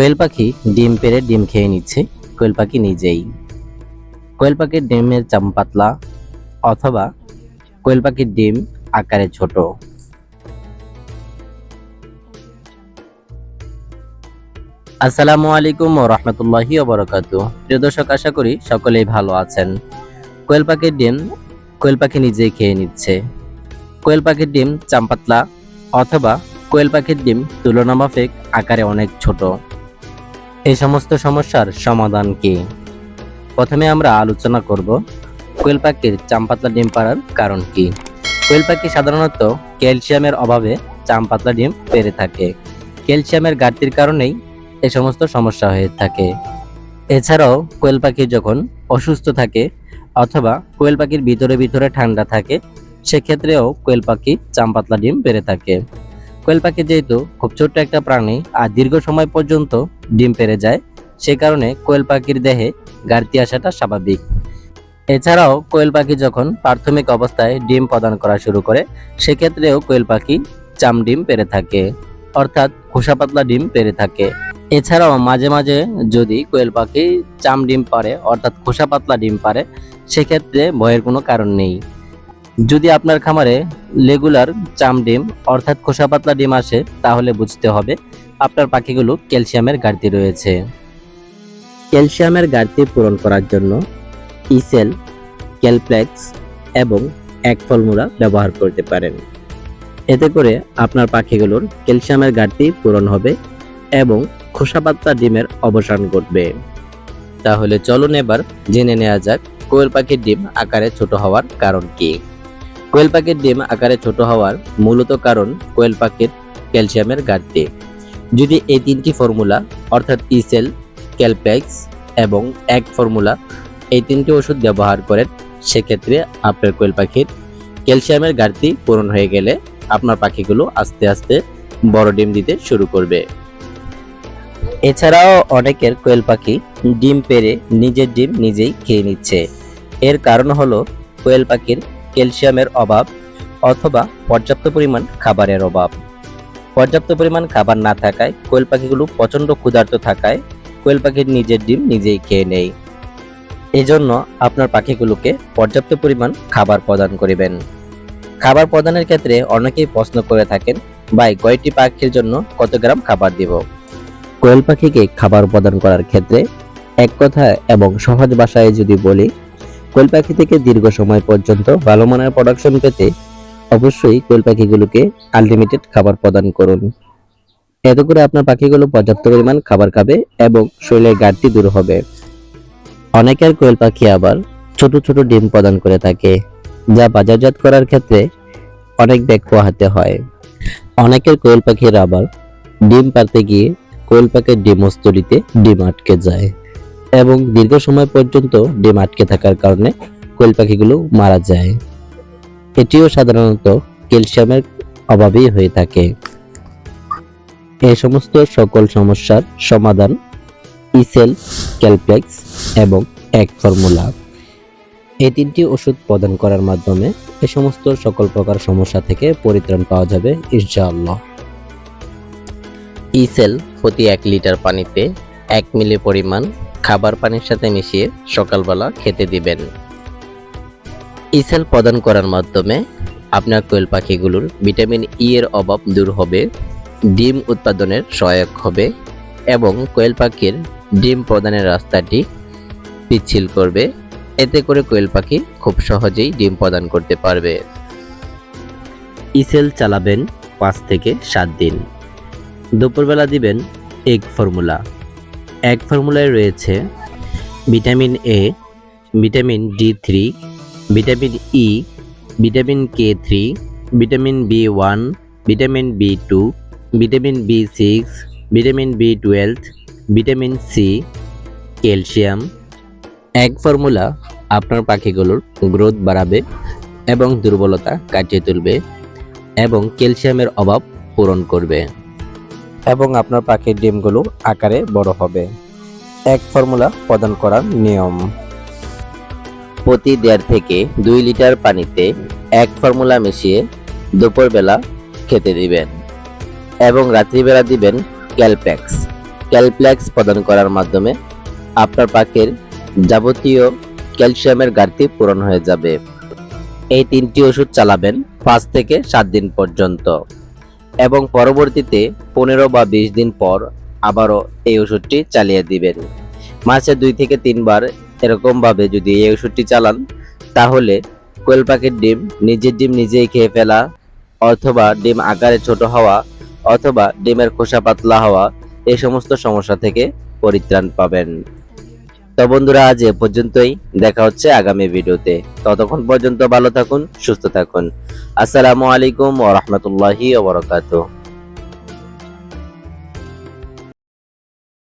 কোয়েল পাখি ডিম পেড়ে ডিম খেয়ে নিচ্ছে, কোয়েল পাখি নিজেই। কোয়েল পাখির ডিমের চাম পাতলা, অথবা কোয়েল পাখির ডিম আকারে ছোট। আসসালামু আলাইকুম ও রহমতুল্লাহি ওবরাকাতু প্রিয় দর্শক, আশা করি সকলেই ভালো আছেন। কোয়েল পাখির ডিম কোয়েল পাখি নিজেই খেয়ে নিচ্ছে। কোয়েল পাখির ডিম চাম্পাতলা অথবা কোয়েল পাখির ডিম তুলনামাফিক আকারে অনেক ছোট। এই সমস্ত সমস্যার সমাধান কি? প্রথমে আমরা আলোচনা করব কোয়েল পাখির চাম্পাতলা ডিম পাড়ার কারণ কি। কোয়েল পাখি সাধারণত ক্যালসিয়ামের অভাবে চাম্পাতলা ডিম পেরে থাকে। ক্যালসিয়ামের ঘাটতির কারণেই এই সমস্ত সমস্যা হয়ে থাকে। এছাড়াও কোয়েল পাখি যখন অসুস্থ থাকে অথবা কোয়েল পাখির ভিতরে ভিতরে ঠান্ডা থাকে, সেক্ষেত্রেও কোয়েল পাখি চাম্পাতলা ডিম পেরে থাকে। কোয়েল পাখি যেহেতু খুব ছোট্ট একটা প্রাণী আর দীর্ঘ সময় পর্যন্ত ডিম পেরে যায়, সে কারণে কোয়েল পাখির দেহে ঘাটতি আসাটা স্বাভাবিক। এছাড়াও কোয়েল পাখি যখন প্রাথমিক অবস্থায় ডিম প্রদান করা শুরু করে, সেক্ষেত্রেও কোয়েল পাখি চাম ডিম পেরে থাকে, অর্থাৎ খোসা পাতলা ডিম পেরে থাকে। এছাড়াও মাঝে মাঝে যদি কোয়েল পাখি চাম ডিম পারে অর্থাৎ খোসা পাতলা ডিম পারে সেক্ষেত্রে ভয়ের কোনো কারণ নেই। যদি আপনার খামারে রেগুলার চাম ডিম, অর্থাৎ খোসা পাতলা ডিম আসে, তাহলে বুঝতে হবে আপনার পাখিগুলো ক্যালসিয়ামের ঘাটতি রয়েছে। ক্যালসিয়ামের ঘাটতি পূরণ করার জন্য ইসেল ক্যালপ্লেক্স এবং এক ফলমূলা ব্যবহার করতে পারেন। এতে করে আপনার পাখিগুলোর ক্যালসিয়ামের ঘাটতি পূরণ হবে এবং খোসা পাতলা ডিমের অবসান ঘটবে। তাহলে চলুন এবার জেনে নেওয়া যাক কোয়েল পাখির ডিম আকারে ছোট হওয়ার কারণ কি। কোয়েল পাখির ডিম আকারে ছোট হওয়ার মূলত কারণ কোয়েল পাখির ক্যালসিয়ামের ঘাটতি। যদি এই তিনটি ফর্মুলা, অর্থাৎ ইসেল ক্যালপ্যাক্স এবং এক ফর্মুলা, এই তিনটি ওষুধ ব্যবহার করেন, সেক্ষেত্রে আপনার কোয়েল পাখির ক্যালসিয়ামের ঘাটতি পূরণ হয়ে গেলে আপনার পাখিগুলো আস্তে আস্তে বড় ডিম দিতে শুরু করবে। এছাড়াও অনেকের কোয়েল পাখি ডিম পেরে নিজের ডিম নিজেই খেয়ে নিচ্ছে। এর কারণ হলো কোয়েল পাখির ক্যালসিয়ামের অভাব অথবা পর্যাপ্ত পরিমাণ খাবারের অভাব। পর্যাপ্ত পরিমাণ খাবার না থাকায় কোয়েল পাখিগুলো প্রচণ্ড ক্ষুধার্ত থাকায় কোয়েল পাখির নিজের ডিম নিজেই খেয়ে নেয়। এজন্য আপনার পাখিগুলোকে পর্যাপ্ত পরিমাণ খাবার প্রদান করিবেন। খাবার প্রদানের ক্ষেত্রে অনেকেই প্রশ্ন করে থাকেন, ভাই, কয়টি পাখির জন্য কত গ্রাম খাবার দিব? কোয়েল পাখিকে খাবার প্রদান করার ক্ষেত্রে এক কথা এবং সহজ ভাষায় যদি বলি কোয়েল পাখি থেকে দীর্ঘ সময় পর্যন্ত ভালো মানের প্রোডাকশন পেতে অবশ্যই কোয়েল পাখিগুলোকে আনলিমিটেড খাবার প্রদান করুন। এতে করে আপনার পাখিগুলো পর্যাপ্ত পরিমাণ খাবার খাবে এবং শরীরের ঘাটতি দূর হবে। অনেকের কোয়েল পাখি আবার ছোট ছোট ডিম প্রদান করে থাকে, যা বাজারজাত করার ক্ষেত্রে অনেক ব্যাগ পোহাতে হয়। অনেকের কোয়েল পাখির আবার ডিম পারতে গিয়ে কোয়েল পাখির ডিমস্থলিতে ডিম আটকে যায়। এবং দীর্ঘ সময় পর্যন্ত ডিম আটকে থাকার কারণে কোয়েল পাখিগুলো মারা যায়। এটিও সাধারণত ক্যালসিয়ামের অভাবেই হয়ে থাকে। এই সমস্ত সকল সমস্যার সমাধান ইসেল, ক্যালপ্লেক্স এবং এক ফর্মুলা। এই তিনটি ওষুধ প্রদান করার মাধ্যমে এ সমস্ত সকল প্রকার সমস্যা থেকে পরিত্রাণ পাওয়া যাবে, ইনশাআল্লাহ। ইসেল প্রতি এক লিটার পানিতে এক মিলি পরিমাণ খাবার পানির সাথে মিশিয়ে সকালবেলা খেতে দিবেন। ইসেল প্রদান করার মাধ্যমে আপনার কোয়েল পাখিগুলোর ভিটামিন ই এর অভাব দূর হবে, ডিম উৎপাদনের সহায়ক হবে এবং কোয়েল পাখির ডিম প্রদানের রাস্তাটি পিচ্ছিল করবে। এতে করে কোয়েল পাখি খুব সহজেই ডিম প্রদান করতে পারবে। ইসেল চালাবেন পাঁচ থেকে সাত দিন। দুপুরবেলা দিবেন এগ ফর্মুলা। এক ফর্মুলায় রয়েছে vitamin A vitamin D three vitamin E vitamin K three vitamin B one vitamin B two vitamin B six vitamin B twelve vitamin C calcium. এক ফর্মুলা আপনার পাখিগুলোর গ্রোথ বাড়াবে এবং দুর্বলতা কাটিয়ে তুলবে এবং ক্যালসিয়ামের অভাব পূরণ করবে। এবং আপনার পাখির ডিমগুলো আকারে বড় হবে। এক ফর্মুলা প্রদান করার নিয়ম। প্রতি দেড় থেকে দুই লিটার পানিতে এক ফর্মুলা মিশিয়ে দুপুরবেলা খেতে দিবেন এবং রাত্রিবেলা দিবেন ক্যালপ্যাক্স। ক্যালপ্লেক্স প্রদান করার মাধ্যমে আপনার পাখির যাবতীয় ক্যালসিয়ামের ঘাটতি পূরণ হয়ে যাবে। এই তিনটি ওষুধ চালাবেন পাঁচ থেকে সাত দিন পর্যন্ত। এবং পরবর্তীতে পনেরো বা বিশ দিন পর আবারও এই ওষুধটি চালিয়ে দিবেন। মাসে দুই থেকে তিনবার এরকমভাবে যদি এই ওষুধটি চালান, তাহলে কোয়েল পাখির ডিম, নিজের ডিম নিজেই খেয়ে ফেলা, অথবা ডিম আকারে ছোট হওয়া, অথবা ডিমের খোসা পাতলা হওয়া, এই সমস্ত সমস্যা থেকে পরিত্রাণ পাবেন। তো বন্ধুরা, আজ এ পর্যন্তই। দেখা হচ্ছে আগামী ভিডিওতে। ততক্ষণ পর্যন্ত ভালো থাকুন, সুস্থ থাকুন। আসসালামু আলাইকুম ওয়া বারাকাতুহু।